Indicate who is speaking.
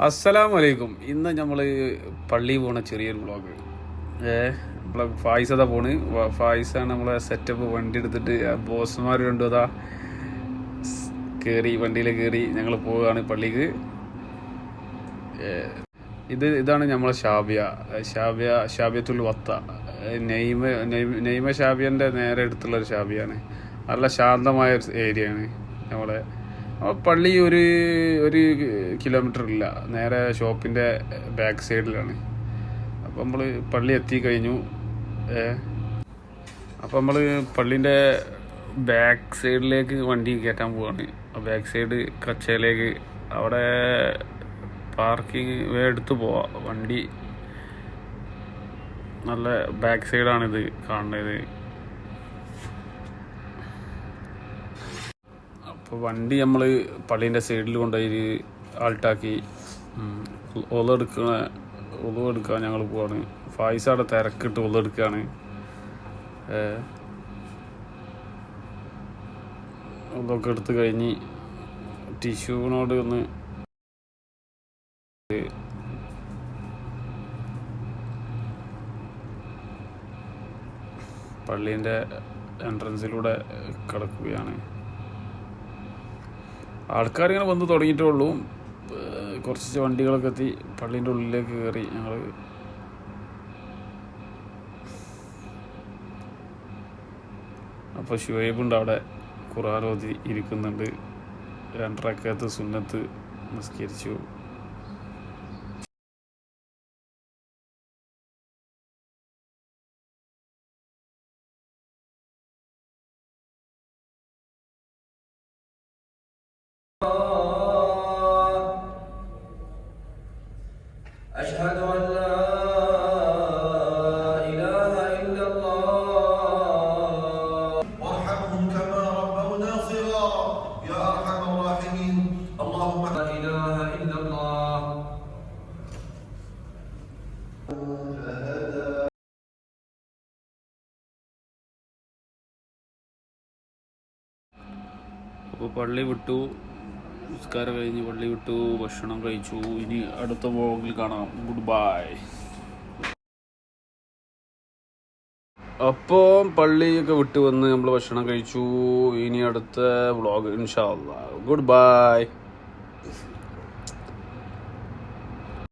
Speaker 1: അസ്സലാമു വലൈക്കും ഇന്ന് നമ്മൾ പള്ളി പോണ ചെറിയൊരു വ്ളോഗ് ഏ നമ്മളെ ഫായിസതാ പോണ്. ഫായിസാണ് നമ്മളെ സെറ്റപ്പ് വണ്ടി എടുത്തിട്ട് ബോസ്മാർ രണ്ടു അതാ കയറി വണ്ടിയിൽ കയറി ഞങ്ങൾ പോവുകയാണ് പള്ളിക്ക്. ഇത് ഇതാണ് നമ്മളെ ഷാബിയ. ഷാബിയ ഷാബിയത്തുൽ വത്ത. നെയ്മ നെയ്മ- ഷാബിയന്റെ നേരെ അടുത്തുള്ള ഒരു ഷാബിയാണ്. നല്ല ശാന്തമായ ഒരു ഏരിയയാണ് നമ്മളെ പള്ളി ഒരു ഒരു കിലോമീറ്റർ ഇല്ല. നേരെ ഷോപ്പിന്റെ ബാക്ക് സൈഡിലാണ് അപ്പോൾ നമ്മൾ പള്ളി എത്തി കഴിഞ്ഞു. അപ്പം നമ്മൾ പള്ളീന്റെ ബാക്ക് സൈഡിലേക്ക് വണ്ടി കയറ്റാൻ പോവാണ്. ബാക്ക് സൈഡ് കച്ചയിലേക്ക് അവിടെ പാർക്കിംഗ് വേ എടുത്ത് പോവാം. വണ്ടി നല്ല ബാക്ക് സൈഡാണിത് കാണുന്നത്. അപ്പോൾ വണ്ടി നമ്മൾ പള്ളീന്റെ സൈഡിൽ കൊണ്ടുപോയി ആൾട്ടാക്കി ഒലെടുക്കണ ഒലെടുക്കാൻ ഞങ്ങൾ പോവാണ്. ഫായിസ് അവിടെ തിരക്കിട്ട് ഒലെടുക്കുകയാണ് അതൊക്കെ എടുത്ത് കഴിഞ്ഞ് ടിഷ്യൂവിനോട് ഒന്ന് പള്ളീന്റെ എൻട്രൻസിലൂടെ കിടക്കുകയാണ്. ആൾക്കാർ ഇങ്ങനെ വന്ന് തുടങ്ങിയിട്ടേ ഉള്ളൂ. കുറച്ച് വണ്ടികളൊക്കെ എത്തി. പള്ളീന്റെ ഉള്ളിലേക്ക് കയറി ഞങ്ങൾ അപ്പോൾ ഷുഹൈബ് ഉണ്ട് അവിടെ ഖുറാനോതി ഇരിക്കുന്നുണ്ട്. രണ്ടരക്കകത്ത് സുന്നത്ത് നിസ്കരിച്ചു. അപ്പോൾ പള്ളി വിട്ടു നിസ്കാരം കഴിഞ്ഞ് പള്ളി വിട്ടു ഭക്ഷണം കഴിച്ചു. ഇനി അടുത്ത വ്ളോഗിൽ കാണാം. ഗുഡ് ബൈ അപ്പോൾ പള്ളിയൊക്കെ വിട്ടു വന്ന് നമ്മൾ ഭക്ഷണം കഴിച്ചു. ഇനി അടുത്ത വ്ളോഗ് ഇൻഷാ ഗുഡ് ബൈ